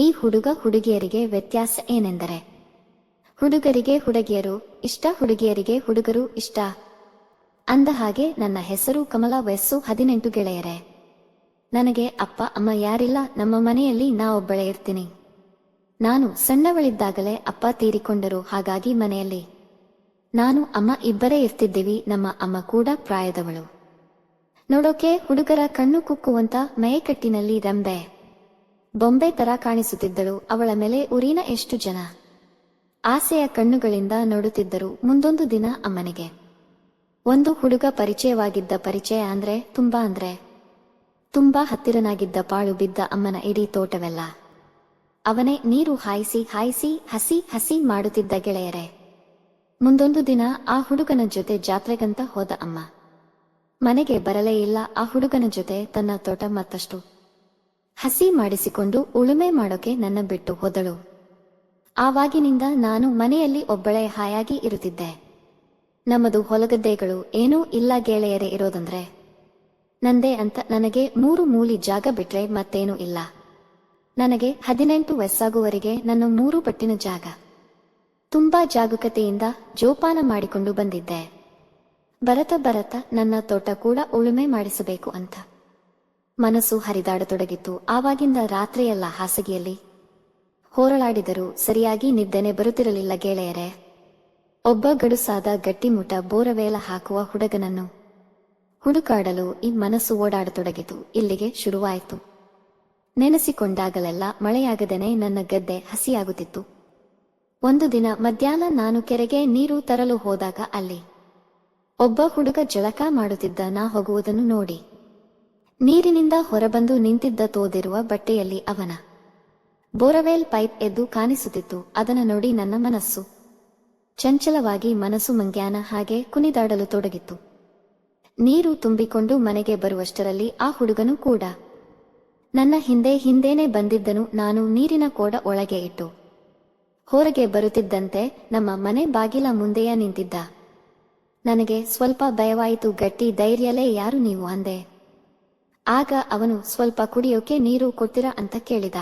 ಈ ಹುಡುಗ ಹುಡುಗಿಯರಿಗೆ ವ್ಯತ್ಯಾಸ ಏನೆಂದರೆ? ಹುಡುಗರಿಗೆ ಹುಡುಗಿಯರು ಇಷ್ಟ, ಹುಡುಗಿಯರಿಗೆ ಹುಡುಗರು ಇಷ್ಟ. ಅಂದ ಹಾಗೆ ನನ್ನ ಹೆಸರು ಕಮಲ ವಯಸ್ಸು ಹದಿನೆಂಟು ಗೆಳೆಯರೆ. ನನಗೆ ಅಪ್ಪ, ಅಮ್ಮ ಯಾರಿಲ್ಲ, ನಮ್ಮ ಮನೆಯಲ್ಲಿ ನಾ ಒಬ್ಬಳೇ ಇರ್ತೀನಿ. ನಾನು ಸಣ್ಣವಳಿದ್ದಾಗಲೇ ಅಪ್ಪ ತೀರಿಕೊಂಡರು, ಹಾಗಾಗಿ ಮನೆಯಲ್ಲಿ. ನಾನು ಅಮ್ಮ ಇಬ್ಬರೇ ಇರ್ತಿದ್ದೀವಿ, ನಮ್ಮ ಅಮ್ಮ ಕೂಡ ಪ್ರಾಯದವಳು. ನೋಡೋಕೆ ಹುಡುಗರ ಕಣ್ಣು ಕುಕ್ಕುವಂತ ಮಯಕಟ್ಟಿನಲ್ಲಿ ರಂಬೆ ಬೊಂಬೆ ತರ ಕಾಣಿಸುತ್ತಿದ್ದಳು. ಅವಳ ಮೇಲೆ ಊರಿನ ಎಷ್ಟು ಜನ? ಆಸೆಯ ಕಣ್ಣುಗಳಿಂದ ನೋಡುತ್ತಿದ್ದರು. ಮುಂದೊಂದು ದಿನ ಅಮ್ಮನಿಗೆ. ಒಂದು ಹುಡುಗ ಪರಿಚಯವಾಗಿದ್ದ ಪರಿಚಯ ಅಂದ್ರೆ ತುಂಬಾ ಅಂದ್ರೆ? ತುಂಬಾ ಹತ್ತಿರನಾಗಿದ್ದ ಪಾಳು ಬಿದ್ದ ಅಮ್ಮನ ಇಡೀ ತೋಟವೆಲ್ಲ? ಅವನೇ ನೀರು ಹಾಯಿಸಿ ಹಾಯಿಸಿ, ಹಸಿ ಹಸಿ ಮಾಡುತ್ತಿದ್ದ ಗೆಳೆಯರೆ? ಮುಂದೊಂದು ದಿನ ಆ ಹುಡುಗನ ಜೊತೆ ಜಾತ್ರೆಗಂತ ಹೋದ ಅಮ್ಮ. ಮನೆಗೆ ಬರಲೇ ಇಲ್ಲ. ಆ ಹುಡುಗನ ಜೊತೆ ತನ್ನ ತೋಟ ಮತ್ತಷ್ಟು ಹಸಿ ಮಾಡಿಸಿಕೊಂಡು ಉಳುಮೆ ಮಾಡೋಕೆ ನನ್ನ ಬಿಟ್ಟು ಹೋದಳು. ಆವಾಗಿನಿಂದ ನಾನು ಮನೆಯಲ್ಲಿ ಒಬ್ಬಳೇ ಹಾಯಾಗಿ ಇರುತ್ತಿದ್ದೆ. ನಮ್ಮದು ಹೊಲಗದ್ದೆಗಳು ಏನೂ ಇಲ್ಲ ಗೆಳೆಯರೇ ಇರೋದಂದ್ರೆ. ನಂದೇ ಅಂತ ನನಗೆ ಮೂರು ಮೂಲಿ ಜಾಗ ಬಿಟ್ರೆ ಮತ್ತೇನೂ ಇಲ್ಲ. ನನಗೆ ಹದಿನೆಂಟು ವಯಸ್ಸಾಗುವವರೆಗೆ ನನ್ನ ಮೂರು ಪಟ್ಟಿನ ಜಾಗ. ತುಂಬಾ ಜಾಗರೂಕತೆಯಿಂದ ಜೋಪಾನ ಮಾಡಿಕೊಂಡು ಬಂದಿದ್ದೆ. ಬರತ ಬರತ ನನ್ನ ತೋಟ ಕೂಡ ಉಳುಮೆ ಮಾಡಿಸಬೇಕು ಅಂತ. ಮನಸ್ಸು ಹರಿದಾಡತೊಡಗಿತ್ತು ಆವಾಗಿಂದ ರಾತ್ರಿಯೆಲ್ಲ ಹಾಸಿಗೆಯಲ್ಲಿ ಹೋರಳಾಡಿದರೂ ಸರಿಯಾಗಿ ನಿದ್ದೆನೆ ಬರುತ್ತಿರಲಿಲ್ಲ ಗೆಳೆಯರೆ. ಒಬ್ಬ ಗಡುಸಾದ ಗಟ್ಟಿಮುಟ ಬೋರವೇಲ ಹಾಕುವ ಹುಡುಗನನ್ನು ಹುಡುಕಾಡಲು ಈ ಮನಸ್ಸು ಓಡಾಡತೊಡಗಿತು. ಇಲ್ಲಿಗೆ ಶುರುವಾಯಿತು. ನೆನೆಸಿಕೊಂಡಾಗಲೆಲ್ಲ ಮಳೆಯಾಗದೇನೆ ನನ್ನ ಗದ್ದೆ ಹಸಿಯಾಗುತ್ತಿತ್ತು. ಒಂದು ದಿನ ಮಧ್ಯಾಹ್ನ ನಾನು ಕೆರೆಗೆ ನೀರು ತರಲು ಹೋದಾಗ ಅಲ್ಲಿ ಒಬ್ಬ ಹುಡುಗ ಜಳಕ ಮಾಡುತ್ತಿದ್ದ ನಾ ಹೋಗುವುದನ್ನು ನೋಡಿ. ನೀರಿನಿಂದ ಹೊರಬಂದು ನಿಂತಿದ್ದ ತೋದಿರುವ ಬಟ್ಟೆಯಲ್ಲಿ ಅವನ ಬೋರವೇಲ್ ಪೈಪ್ ಎದ್ದು ಕಾಣಿಸುತ್ತಿತ್ತು. ಅದನ್ನು ನೋಡಿ ನನ್ನ ಮನಸ್ಸು ಚಂಚಲವಾಗಿ ಮನಸ್ಸು ಮಂಗ್ಯಾನ ಹಾಗೆ ಕುಣಿದಾಡಲು ತೊಡಗಿತ್ತು. ನೀರು ತುಂಬಿಕೊಂಡು ಮನೆಗೆ ಬರುವಷ್ಟರಲ್ಲಿ ಆ ಹುಡುಗನು ಕೂಡ ನನ್ನ ಹಿಂದೆ ಹಿಂದೇನೆ ಬಂದಿದ್ದನು. ನಾನು ನೀರಿನ ಕೋಡ ಒಳಗೆ ಇಟ್ಟು ಹೊರಗೆ ಬರುತ್ತಿದ್ದಂತೆ ನಮ್ಮ ಮನೆ ಬಾಗಿಲ ಮುಂದೆಯೇ ನಿಂತಿದ್ದ. ನನಗೆ ಸ್ವಲ್ಪ ಭಯವಾಯಿತು. ಗಟ್ಟಿ ಧೈರ್ಯಲೇ ಯಾರು ನೀವು ಅಂದೆ. ಆಗ ಅವನು, ಸ್ವಲ್ಪ ಕುಡಿಯೋಕೆ ನೀರು ಕೊಡ್ತೀರಾ ಅಂತ ಕೇಳಿದ.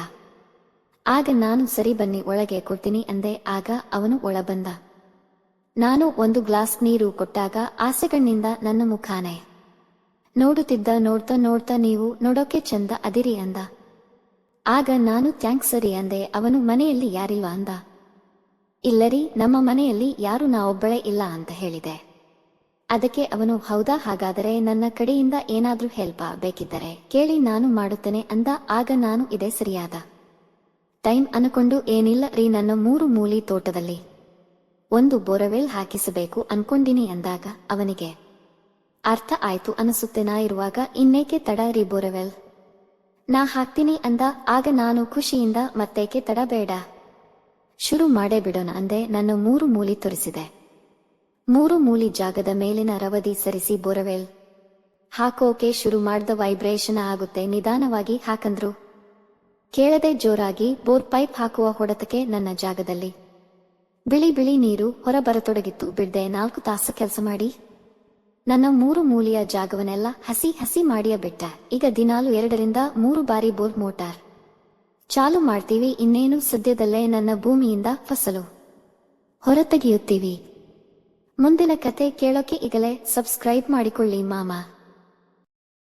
ಆಗ ನಾನು, ಸರಿ ಬನ್ನಿ, ಒಳಗೆ ಕೊಡ್ತೀನಿ ಅಂದೆ. ಆಗ ಅವನು ಒಳ ಬಂದ ನಾನು ಒಂದು ಗ್ಲಾಸ್ ನೀರು ಕೊಟ್ಟಾಗ ಆಸೆಗಣ್ಣಿಂದ ನನ್ನ ಮುಖಾನೆ. ನೋಡುತ್ತಿದ್ದ, ನೋಡ್ತಾ ನೋಡ್ತಾ ನೀವು, ನೋಡೋಕೆ ಚಂದ ಅದಿರಿ ಅಂದ. ಆಗ, ನಾನು, ಥ್ಯಾಂಕ್ಸ್, ಸರಿ, ಅಂದೆ. ಅವನು, ಮನೆಯಲ್ಲಿ ಯಾರಿಲ್ವಾ ಅಂದ. ಇಲ್ಲರಿ, ನಮ್ಮ ಮನೆಯಲ್ಲಿ ಯಾರು ನಾವೊಬ್ಬಳೇ ಇಲ್ಲ, ಅಂತ ಹೇಳಿದೆ. ಅದಕ್ಕೆ ಅವನು, ಹೌದಾ? ಹಾಗಾದರೆ ನನ್ನ ಕಡೆಯಿಂದ ಏನಾದ್ರೂ ಹೆಲ್ಪ್ ಬೇಕಿದ್ದರೆ ಕೇಳಿ, ನಾನು ಮಾಡುತ್ತೇನೆ ಅಂದ. ಆಗ ನಾನು, ಇದೆ ಸರಿಯಾದ. ಟೈಮ್ ಅನ್ಕೊಂಡು ಏನಿಲ್ಲ ರೀ, ನನ್ನ ಮೂರು ಮೂಲಿ ತೋಟದಲ್ಲಿ ಒಂದು ಬೋರವೆಲ್ ಹಾಕಿಸಬೇಕು ಅನ್ಕೊಂಡಿನಿ ಅಂದಾಗ ಅವನಿಗೆ, ಅರ್ಥ ಆಯ್ತು ಅನಿಸುತ್ತೆ ನಾ ಇರುವಾಗ, ಇನ್ನೇಕೆ ತಡ ರೀ ಬೋರವೆಲ್? ನಾ ಹಾಕ್ತೀನಿ ಅಂದ. ಆಗ ನಾನು ಖುಷಿಯಿಂದ ಮತ್ತೇಕೆ ತಡ ಬೇಡ? ಶುರು ಮಾಡೇ ಬಿಡೋಣ ಅಂದೆ. ನನ್ನ ಮೂರು ಮೂಲಿ ತೋರಿಸಿದೆ. ಮೂರು ಮೂಲಿ ಜಾಗದ ಮೇಲಿನ ರವದಿ ಸರಿಸಿ ಬೋರವೆಲ್. ಹಾಕೋಕೆ ಶುರು ಮಾಡ್ದ ವೈಬ್ರೇಷನ್ ಆಗುತ್ತೆ, ನಿಧಾನವಾಗಿ ಹಾಕಂದ್ರು. ಕೇಳದೆ ಜೋರಾಗಿ ಬೋರ್ ಪೈಪ್ ಹಾಕುವ ಹೊಡೆತಕ್ಕೆ ನನ್ನ ಜಾಗದಲ್ಲಿ. ಬಿಳಿ ಬಿಳಿ ನೀರು ಹೊರಬರತೊಡಗಿತ್ತು, ಬಿಡ್ದೆ ನಾಲ್ಕು ತಾಸು ಕೆಲಸ ಮಾಡಿ. ನನ್ನ ಮೂರು ಮೂಲಿಯ ಜಾಗವನ್ನೆಲ್ಲ ಹಸಿ ಹಸಿ ಮಾಡಿಯ ಬಿಟ್ಟ, ಈಗ ದಿನಾಲು ಎರಡರಿಂದ ಮೂರು ಬಾರಿ ಬೋರ್ ಮೋಟಾರ್. ಚಾಲು ಮಾಡ್ತೀವಿ, ಇನ್ನೇನು ಸದ್ಯದಲ್ಲೇ ನನ್ನ ಭೂಮಿಯಿಂದ ಫಸಲು. ಹೊರತೆಗೆಯುತ್ತೀವಿ. ಮುಂದಿನ ಕತೆ ಕೇಳೋಕೆ ಈಗಲೇ ಸಬ್ಸ್ಕ್ರೈಬ್ ಮಾಡಿಕೊಳ್ಳಿ ಮಾಮ.